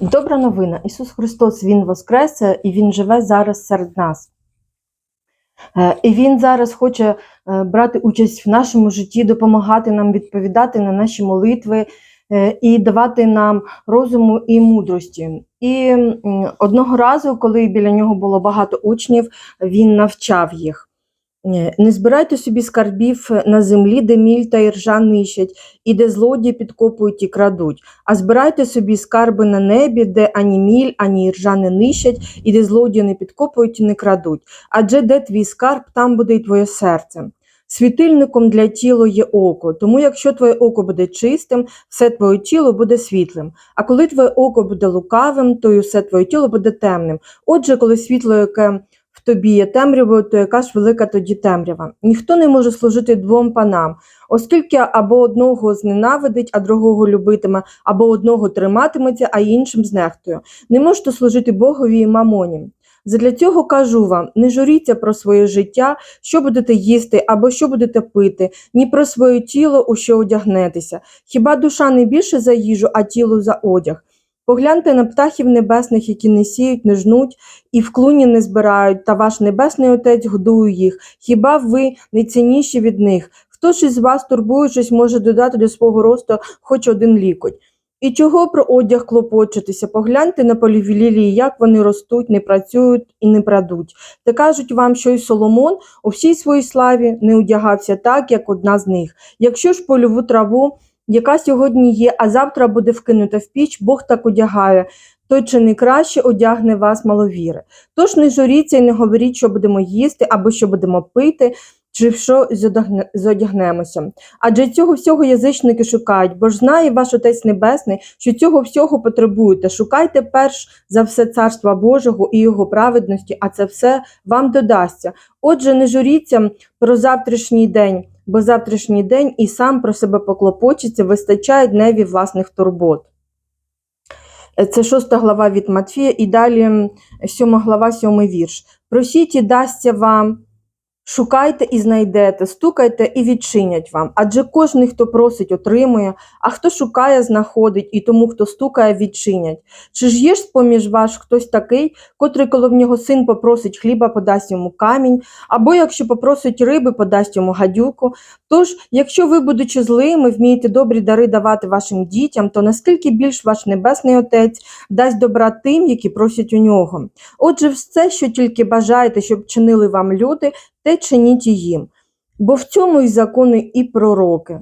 Добра новина. Ісус Христос Він воскрес і Він живе зараз серед нас. Е, І Він зараз хоче е, брати участь в нашому житті, допомагати нам відповідати на наші молитви е, і давати нам розуму і мудрості. І одного разу, коли біля нього було багато учнів, він навчав їх. Е, Не збирайте собі скарбів на землі, де міль та іржа нищать, і де злодії підкопують і крадуть, а збирайте собі скарби на небі, де ані міль, ані іржа не нищать, і де злодії не підкопують і не крадуть. Адже де твій скарб, там буде й твоє серце. Світильником для тіла є око, тому якщо твоє око буде чистим, все твоє тіло буде світлим. А коли твоє око буде лукавим, то й усе твоє тіло буде темним. Отже, коли світло, яке тобі є темрявою, то яка ж велика тоді темрява? Ніхто не може служити двом панам, оскільки або одного зненавидить, а другого любитиме, або одного триматиметься, а іншим знехтує. Не можете служити Богові і мамоні. Задля цього кажу вам: не журіться про своє життя, що будете їсти або що будете пити, ні про своє тіло, у що одягнетеся. Хіба душа не більше за їжу, а тіло за одяг? Погляньте на птахів небесних, які не сіють, не жнуть і в клуні не збирають, та ваш небесний Отець годує їх. Хіба ви не цінніші від них? Хто ж із вас, турбуючись, може додати до свого росту хоч один лікоть? І чого про одяг клопочетеся? Погляньте на поліві лілії, як вони ростуть, не працюють і не прадуть. Та кажуть вам, що й Соломон у всій своїй славі не одягався так, як одна з них. Якщо ж польову траву, яка сьогодні є, а завтра буде вкинута в піч, Бог так одягає, то чи не краще одягне вас маловіри. Тож не журіться і не говоріть, що будемо їсти або що будемо пити, чи в що зодягнемося. Адже цього всього язичники шукають, бо ж знає ваш Отець Небесний, що цього всього потребуєте. Шукайте перш за все царства Божого і його праведності, а це все вам додасться. Отже, не журіться про завтрашній день, бо завтрашній день і сам про себе поклопочиться, вистачає дневі власних турбот. Е, Це шоста глава від Матфія, і далі сьома глава, сьомий вірш. Просіть і дасться вам, шукайте і знайдете, стукайте і відчинять вам. Адже кожний, хто просить, отримує, а хто шукає, знаходить, і тому, хто стукає, відчинять. Чи ж є ж поміж вас хтось такий, котрий, коли в нього син попросить хліба, подасть йому камінь, або якщо попросить риби, подасть йому гадюку. Тож, якщо ви, будучи злими, вмієте добрі дари давати вашим дітям, то наскільки більш ваш небесний Отець дасть добра тим, які просять у нього. Отже, все, що тільки бажаєте, щоб чинили вам люди, те чиніть і їм, бо в цьому і закони, і пророки.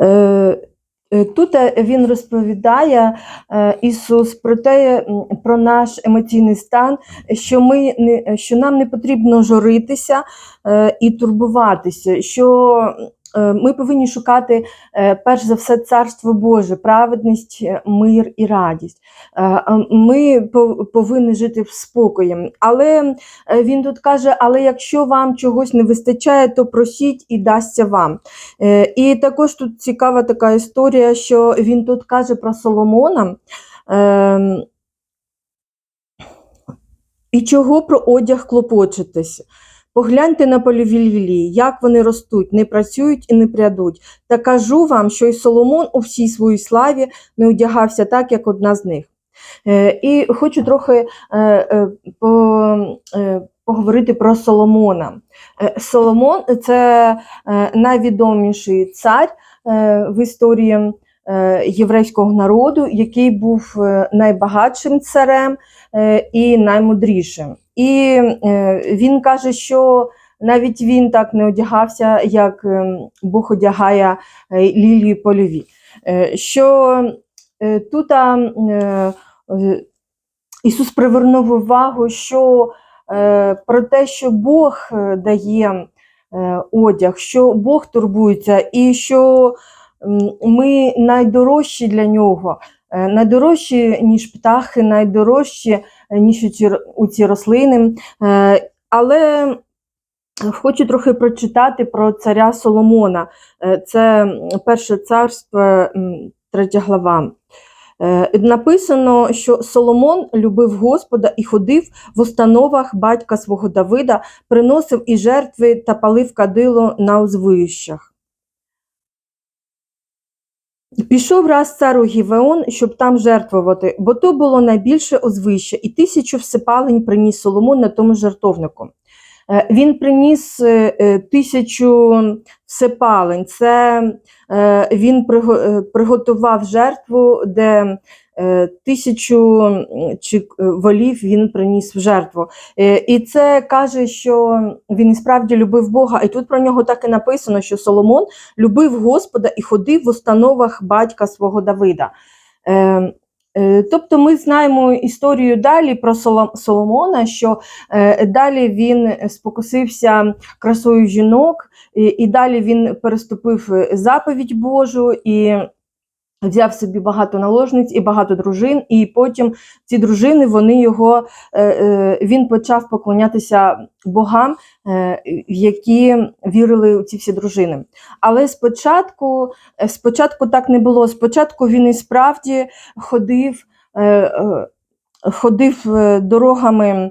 Е, е, Тут е, він розповідає Ісус про те, про наш емоційний стан, що, ми що нам не потрібно журитися і турбуватися, що ми повинні шукати е, перш за все царство Боже, праведність, е, мир і радість. Е, е, Ми повинні жити в спокої. Але е, він тут каже: але якщо вам чогось не вистачає, то просіть і дасться вам. Е, І також тут цікава така історія, що він тут каже про Соломона. І чого про одяг клопочетесь? Погляньте на польові як вони ростуть, не працюють і не прядуть. Та кажу вам, що й Соломон у всій своїй славі не одягався так, як одна з них. Е, І хочу трохи е, е, по, поговорити про Соломона. Соломон це найвідоміший цар в історії єврейського народу, який був е, найбагатшим царем е, і наймудрішим. І е, він каже, що навіть він так не одягався, як Бог одягає е, лілії польові. Е, Що е, тут е, е, Ісус привернув увагу, що е, про те, що Бог е, дає е, одяг, що Бог турбується, і що ми найдорожчі для нього, е, найдорожчі, ніж птахи, найдорожчі, е, ніж у ці, рослини. Е, Але хочу трохи прочитати про царя Соломона. Це перше царство, третя глава. Написано, що Соломон любив Господа і ходив в установах батька свого Давида, приносив і жертви та палив кадило на узвищах. Пішов раз цару Гівеон, щоб там жертвувати, бо то було найбільше озвище, і тисячу всипалень приніс Соломон на тому жертовнику. Е, Він приніс е, е, тисячу всипалень. Це він приготував жертву, де тисячу чи е, волів він приніс в жертву. Е, І це каже, що він і справді любив Бога. І тут про нього так і написано, що Соломон любив Господа і ходив в установах батька свого Давида. Е, е, Тобто ми знаємо історію далі про Соло- Соломона, що е, далі він спокусився красою жінок, і, далі він переступив е, заповідь Божу і взяв собі багато наложниць і багато дружин, і потім ці дружини вони його е, е, він почав поклонятися богам, е, які вірили у ці всі дружини. Але спочатку, спочатку так не було. Спочатку він і справді ходив. Ходив дорогами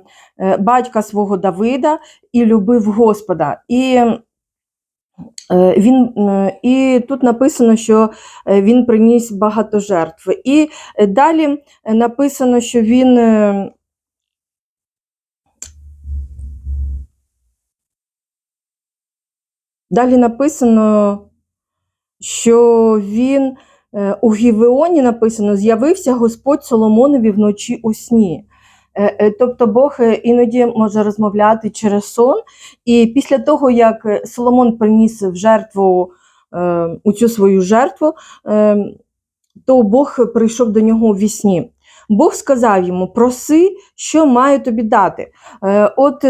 батька свого Давида і любив Господа. І Він, е, і тут написано, що е, він приніс багато жертв. І е, далі написано, що він. Далі написано, що він у Гівеоні написано: з'явився Господь Соломонові вночі у сні. Е, е, Тобто Бог е, іноді може розмовляти через сон. І після того, як Соломон приніс в жертву у цю свою жертву, то Бог прийшов до нього у вісні. Бог сказав йому: проси, що маю тобі дати. От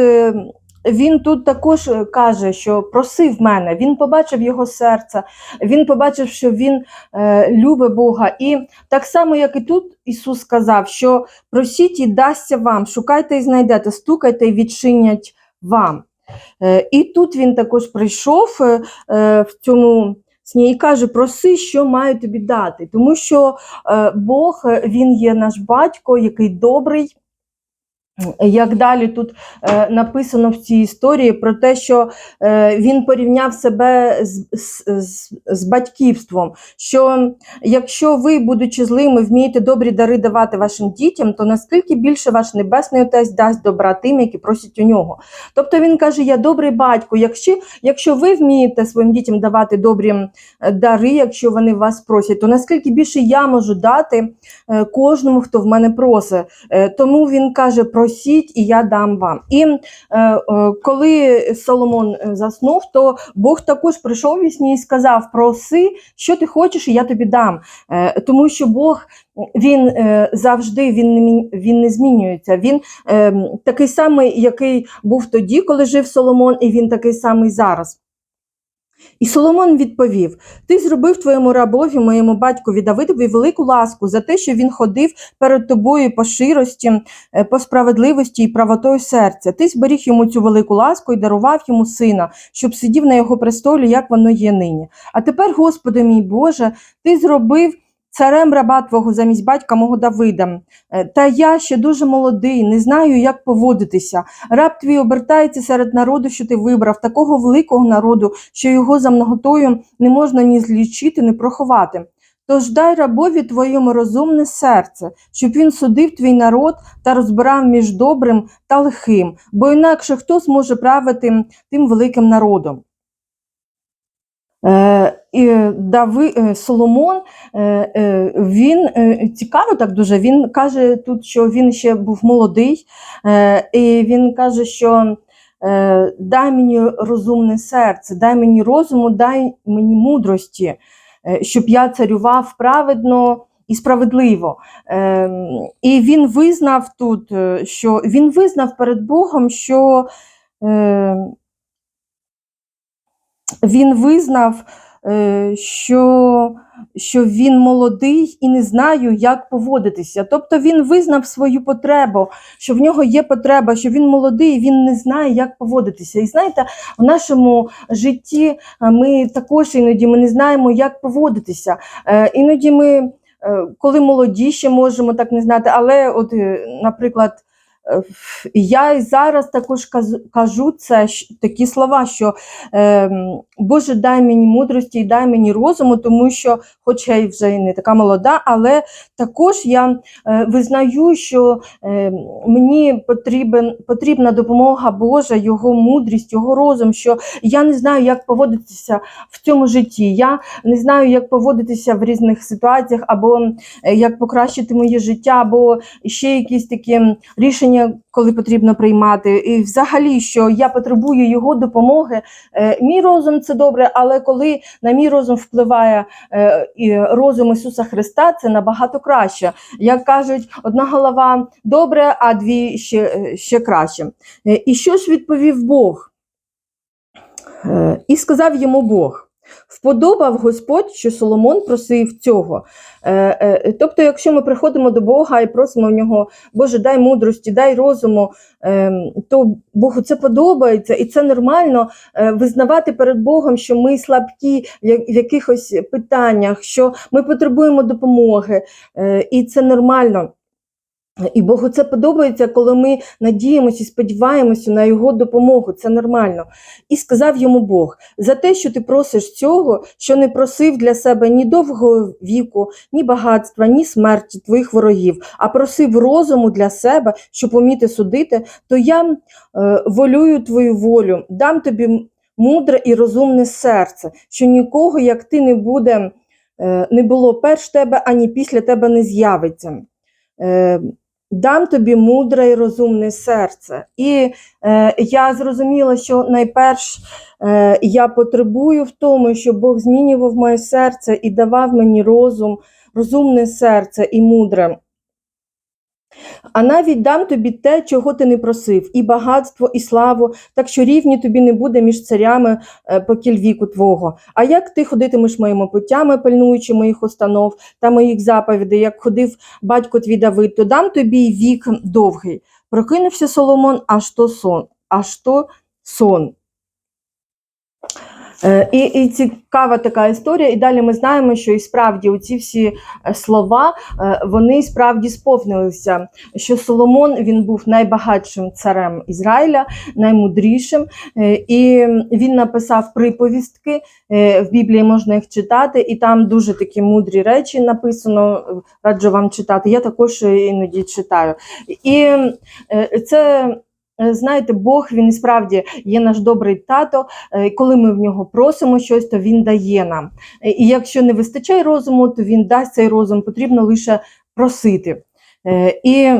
він тут також е, каже, що просив мене. Він побачив його серце, він побачив, що він е, любить Бога. І так само, як і тут Ісус сказав, що просіть і дасться вам, шукайте і знайдете, стукайте і відчинять вам. Е, І тут він також прийшов е, е, в цьому сні і каже: проси, що маю тобі дати. Тому що е, Бог е, він є наш батько, який добрий. Як далі тут е, написано в цій історії про те, що е, він порівняв себе з, з, з, батьківством. Що якщо ви, будучи злими, вмієте добрі дари давати вашим дітям, то наскільки більше ваш небесний отець дасть добра тим, які просять у нього. Тобто він каже: Я добрий батько. Якщо, якщо ви вмієте своїм дітям давати добрі дари, якщо вони вас просять, то наскільки більше я можу дати е, кожному, хто в мене просить. Е, Тому він каже: просіть, і я дам вам. І е, е, коли Соломон е, заснув, то Бог також прийшов вісні і сказав: проси, що ти хочеш, і я тобі дам. Е, Тому що Бог він е, завжди він не, він не змінюється. Він е, такий самий, який був тоді, коли жив Соломон, і він такий самий зараз. І Соломон відповів: Ти зробив твоєму рабові, моєму батькові Давидові велику ласку за те, що він ходив перед тобою по ширості, е, по справедливості і правотою серця. Ти зберіг йому цю велику ласку і дарував йому сина, щоб сидів на його престолі, як воно є нині. А тепер, Господи мій Боже, ти зробив царем раба твого замість батька мого Давида. Е, Та я ще дуже молодий, не знаю, як поводитися. Раб твій обертається серед народу, що ти вибрав, такого великого народу, що його за многотою не можна ні злічити, ні проховати. Тож дай рабові твоєму розумне серце, щоб він судив твій народ та розбирав між добрим та лихим, бо інакше хто зможе правити тим великим народом. Е, і Дави, е, Соломон, е, е, він е, цікаво так дуже. Він каже тут, що він ще був молодий, е, і він каже, що е, дай мені розумне серце, дай мені розуму, дай мені мудрості, е, щоб я царював праведно і справедливо. Е, і він визнав тут, е, що він визнав перед Богом, що е, він визнав, е, що, що він молодий і не знаю, як поводитися. Тобто він визнав свою потребу, що в нього є потреба, що він молодий, він не знає, як поводитися. І знаєте, в нашому житті е, ми також іноді ми не знаємо, як поводитися. Е, Іноді ми, коли молоді, ще можемо так не знати, але, от, наприклад, я і зараз також кажу це такі слова, що е, Боже, дай мені мудрості і дай мені розуму, тому що, хоч я вже і не така молода, але також я е, визнаю, що е, мені потрібен, потрібна допомога Божа, Його мудрість, Його розум, що я не знаю, як поводитися в цьому житті. Я не знаю, як поводитися в різних ситуаціях, або е, як покращити моє життя, або ще якісь такі рішення, коли потрібно приймати. І взагалі, що я потребую його допомоги. Е, Мій розум це добре, але коли на мій розум впливає е, розум Ісуса Христа, це набагато краще. Як кажуть, одна голова добре, а дві ще, е, ще краще. І що ж відповів Бог? І сказав йому Бог. Вподобав Господь, що Соломон просив цього. Е, е, Тобто, якщо ми приходимо до Бога і просимо в нього, Боже, дай мудрості, дай розуму, е, то Богу це подобається, і це нормально е, визнавати перед Богом, що ми слабкі в якихось питаннях, що ми потребуємо допомоги, і це нормально. І Богу це подобається, коли ми надіємося і сподіваємося на його допомогу. Це нормально. І сказав йому Бог: за те, що ти просиш цього, що не просив для себе ні довгого віку, ні багатства, ні смерті твоїх ворогів, а просив розуму для себе, щоб вміти судити, то я е, волюю твою волю, дам тобі мудре і розумне серце, що нікого, як ти, не буде, е, не було перш тебе, ані після тебе не з'явиться. Е, Дам тобі мудре і розумне серце. І е, я зрозуміла, що найперш е, я потребую в тому, щоб Бог змінював моє серце і давав мені розум, розумне серце і мудре. А навіть дам тобі те, чого ти не просив, і багатство, і славу, так що рівні тобі не буде між царями е, покіль віку твого. А як ти ходитимеш моїми путями, пильнуючи моїх установ та моїх заповідей, як ходив батько твій Давид, то дам тобі вік довгий. Прокинувся Соломон, аж то сон, аж то сон. Е, І, і цікава така історія. І далі ми знаємо, що і справді оці всі е, слова е, вони справді сповнилися. Що Соломон він був найбагатшим царем Ізраїля, наймудрішим, і він написав приповістки. В Біблії можна їх читати, і там дуже такі мудрі речі написано. Раджу вам читати. Я також іноді читаю. І це. Е, Знаєте, Бог він і справді є наш добрий тато. Е, Коли ми в нього просимо щось, то він дає нам. Е, І якщо не вистачає розуму, то він дасть цей розум. Потрібно лише просити. І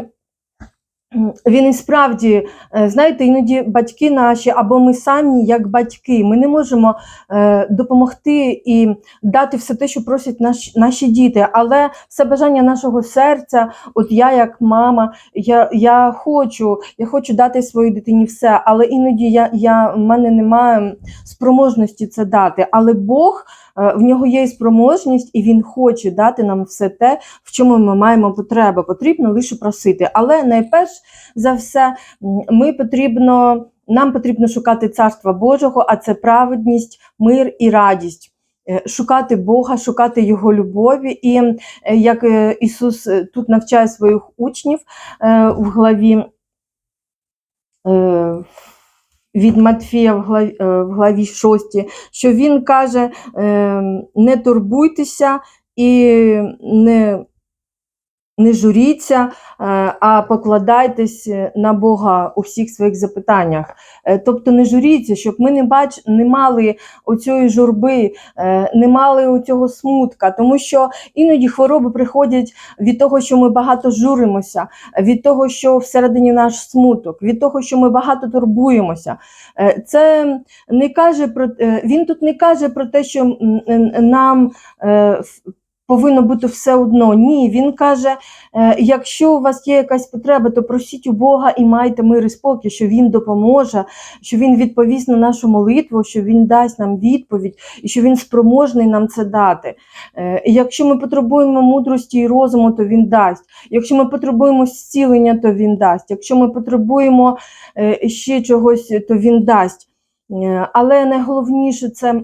він і справді, е, знаєте, іноді батьки наші або ми самі, як батьки, ми не можемо е, допомогти і дати все те, що просять наші, наші діти, але все бажання нашого серця, от я як мама, я, я хочу, я хочу дати своїй дитині все, але іноді я, я, в мене немає спроможності це дати. Але Бог в нього є і спроможність, і Він хоче дати нам все те, в чому ми маємо потребу. Потрібно лише просити. Але найперш за все, ми потрібно. Нам потрібно шукати царства Божого, а це праведність, мир і радість. Е, Шукати Бога, шукати Його любові, і е, як е, Ісус е, тут навчає своїх учнів е, в главі е, від Матфія в главі, е, в главі 6, що він каже: е, не турбуйтеся і не, не журіться, е, а покладайтесь на Бога у всіх своїх запитаннях. Е, Тобто не журіться, щоб ми не бач, не мали оцієї журби, е, не мали цього смутка, тому що іноді хвороби приходять від того, що ми багато журимося, від того, що всередині наш смуток, від того, що ми багато турбуємося. Е, Це не каже про е, він тут не каже про те, що нам е, повинно бути все одно. Ні, він каже: е, якщо у вас є якась потреба, то просіть у Бога і майте мир і спокій, що Він допоможе, що Він відповість на нашу молитву, що Він дасть нам відповідь і що Він спроможний нам це дати. Е, Якщо ми потребуємо мудрості і розуму, то Він дасть. Якщо ми потребуємо зцілення, то Він дасть. Якщо ми потребуємо е, ще чогось, то Він дасть. Е, Але найголовніше це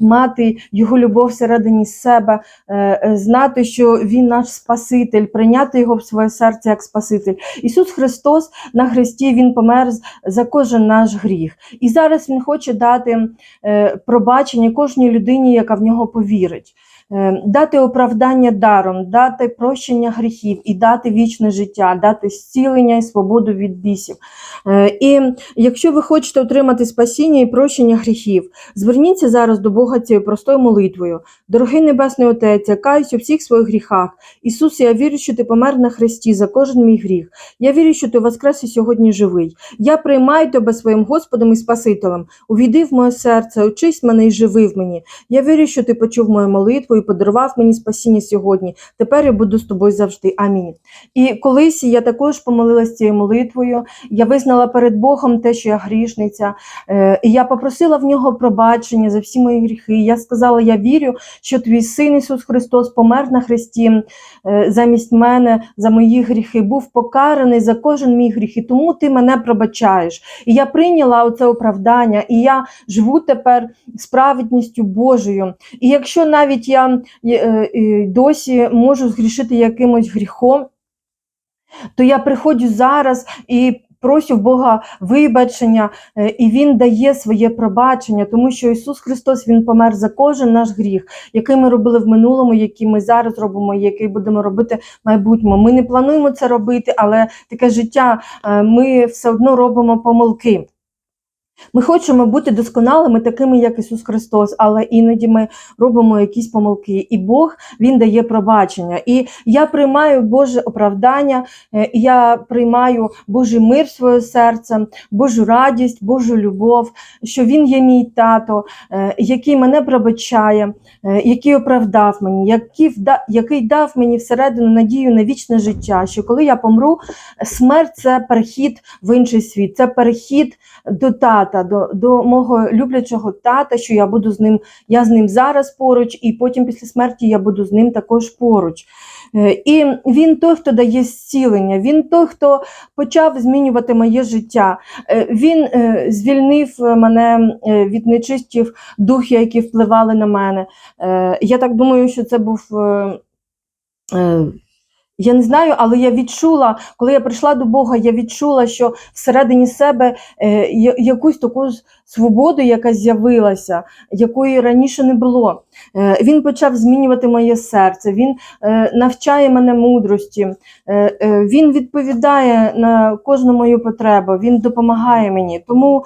мати його любов всередині себе, е, е, знати, що він наш Спаситель, прийняти його в своє серце як Спаситель. Ісус Христос на Христі Він помер за кожен наш гріх. І зараз Він хоче дати пробачення кожній людині, яка в нього повірить. Е, Дати оправдання даром, дати прощення гріхів і дати вічне життя, дати зцілення і свободу від бісів. Е, І якщо ви хочете отримати спасіння і прощення гріхів, зверніться зараз до Бога цією простою молитвою. Дорогий Небесний Отець, я каюсь у всіх своїх гріхах. Ісус, я вірю, що ти помер на хресті за кожен мій гріх. Я вірю, що ти воскрес і сьогодні живий. Я приймаю тебе своїм Господом і Спасителем. Увійди в моє серце, очись мене і живи в мені. Я вірю, що ти почув мою молитву і подарував мені спасіння сьогодні. Тепер я буду з тобою завжди. Амінь. І колись я також помолилась цією молитвою. Я визнала перед Богом те, що я грішниця. Е, І я попросила в нього пробачення за всі мої гріхи. Я сказала: я вірю, що твій син Ісус Христос помер на хресті е, замість мене за мої гріхи, був покараний за кожен мій гріх, і тому ти мене пробачаєш. І я прийняла оце оправдання, і я живу тепер з Божою. І якщо навіть я е, досі можу згрішити якимось гріхом, то я приходжу зараз і прошу в Бога вибачення, е, і Він дає своє пробачення, тому що Ісус Христос Він помер за кожен наш гріх, який ми робили в минулому, який ми зараз робимо, який будемо робити в майбутньому. Ми не плануємо це робити, але таке життя е, ми все одно робимо помилки. Ми хочемо бути досконалими, такими, як Ісус Христос, але іноді ми робимо якісь помилки, і Бог Він дає пробачення. І я приймаю Боже оправдання, е, я приймаю Божий мир в своє серце, Божу радість, Божу любов, що Він є мій тато, е, який мене пробачає, е, який оправдав мені, який, який дав мені всередину надію на вічне життя. Що коли я помру, смерть це перехід в інший світ, це перехід до тата, до, до мого люблячого тата, що я буду з ним, я з ним зараз поруч, і потім після смерті я буду з ним також поруч. Е, І він той, хто дає зцілення, він той, хто почав змінювати моє життя. Е, Він е, звільнив мене від нечистів духів, які впливали на мене. Я так думаю, що це був. Я не знаю, але я відчула, коли я прийшла до Бога, я відчула, що всередині себе е, якусь таку свободу, яка з'явилася, якої раніше не було. Е, він почав змінювати моє серце, він е, навчає мене мудрості, він відповідає на кожну мою потребу, він допомагає мені. Тому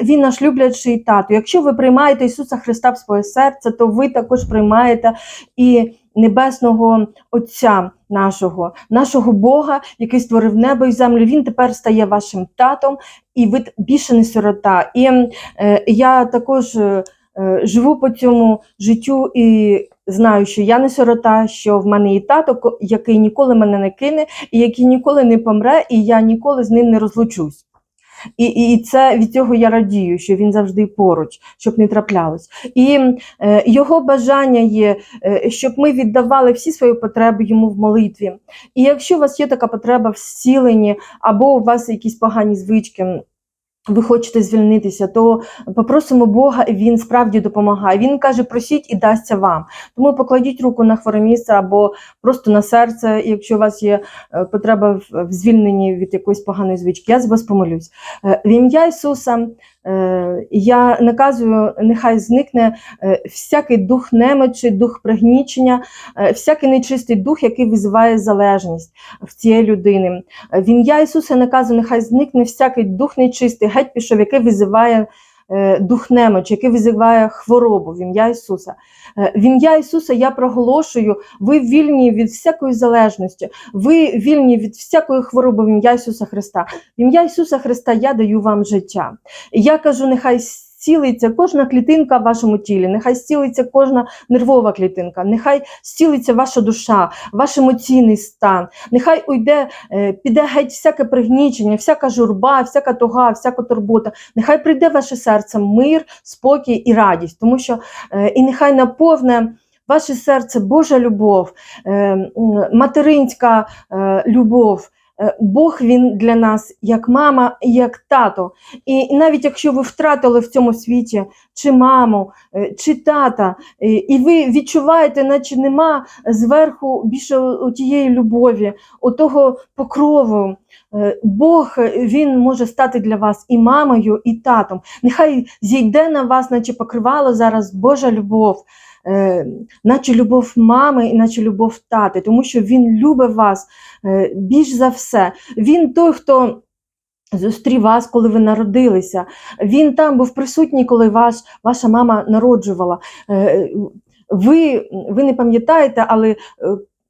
він наш люблячий тато. Якщо ви приймаєте Ісуса Христа в своє серце, то ви також приймаєте і небесного Отця нашого, нашого Бога, який створив небо і землю. Він тепер стає вашим татом, і ви більше не сирота. І е, я також е, е, живу по цьому життю і знаю, що я не сирота, що в мене є тато, який ніколи мене не кине, і який ніколи не помре, і я ніколи з ним не розлучусь. І, і це від цього я радію, що він завжди поруч, щоб не траплялось. І е, його бажання є, е, щоб ми віддавали всі свої потреби йому в молитві. І якщо у вас є така потреба в зціленні, або у вас якісь погані звички, ви хочете звільнитися, то попросимо Бога, і Він справді допомагає. Він каже: просіть і дасться вам. Тому покладіть руку на хворе місце або просто на серце, якщо у вас є е, потреба в, звільненні від якоїсь поганої звички. Я з вас помолюсь. Е, В ім'я Ісуса я наказую, нехай зникне е, всякий дух немочі, дух пригнічення, е, всякий нечистий дух, який визиває залежність в цієї людини. Е, В ім'я Ісуса наказую, нехай зникне всякий дух нечистий, геть пішов, який визиває е, дух немочі, який визиває хворобу в ім'я Ісуса. Е, В ім'я Ісуса я проголошую, ви вільні від всякої залежності, ви вільні від всякої хвороби в ім'я Ісуса Христа. В ім'я Ісуса Христа я даю вам життя. Я кажу, нехай зцілиться кожна клітинка в вашому тілі, нехай зцілиться кожна нервова клітинка, нехай зцілиться ваша душа, ваш емоційний стан, нехай уйде, е, піде геть всяке пригнічення, всяка журба, всяка туга, всяка турбота. Нехай прийде ваше серце мир, спокій і радість, тому що е, і нехай наповне. Ваше серце Божа любов, е, материнська любов, Бог він для нас як мама і як тато. І, навіть якщо ви втратили в цьому світі чи маму, е, чи тата, е, і ви відчуваєте, наче нема зверху більше тієї любові, у того покрову. е, Бог е, він може стати для вас і мамою, і татом. Нехай зійде на вас, наче покривало зараз Божа любов, е, наче любов мами, і наче любов тати, тому що він любить вас е, більш за все. Він той, хто. Зустрів вас, коли ви народилися. Він там був присутній, коли ваш, ваша мама народжувала. Е, Ви, ви не пам'ятаєте, але е,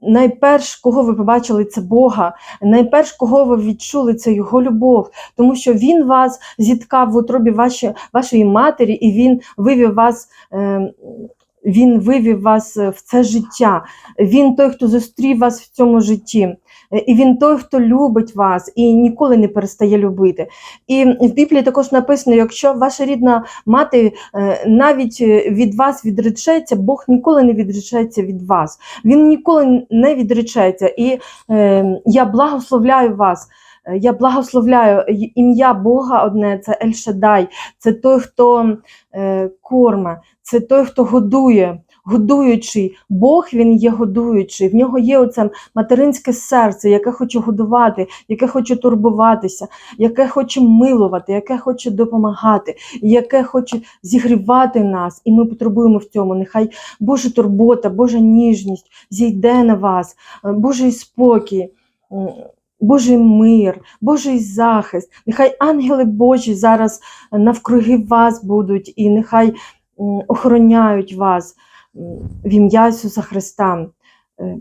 найперш, кого ви побачили, це Бога. Найперш, кого ви відчули, це Його любов, тому що Він вас зіткав в утробі ваші, вашої матері, і Він вивів вас. Е, він вивів вас е, в це життя. Він той, хто зустрів вас в цьому житті. Е, І він той, хто любить вас і ніколи не перестає любити. І в Біблії також написано: якщо ваша рідна мати е, навіть від вас відречеться, Бог ніколи не відречеться від вас. Він ніколи не відречеться. І е, я благословляю вас. Е, Я благословляю ім'я Бога одне це Ель-Шадай, це той, хто е, корме, це той, хто годує, годуючий. Бог він є годуючий. В нього є оце материнське серце, яке хоче годувати, яке хоче турбуватися, яке хоче милувати, яке хоче допомагати, яке хоче зігрівати нас. І ми потребуємо в цьому. Нехай Божа турбота, Божа ніжність зійде на вас, е, Божий спокій. Божий мир, Божий захист, нехай ангели Божі зараз навкруги вас будуть і нехай охороняють вас в ім'я Ісуса Христа. Е,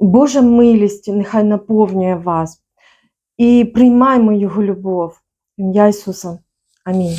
Божа милість нехай наповнює вас і приймаймо Його любов. В ім'я Ісуса. Амінь.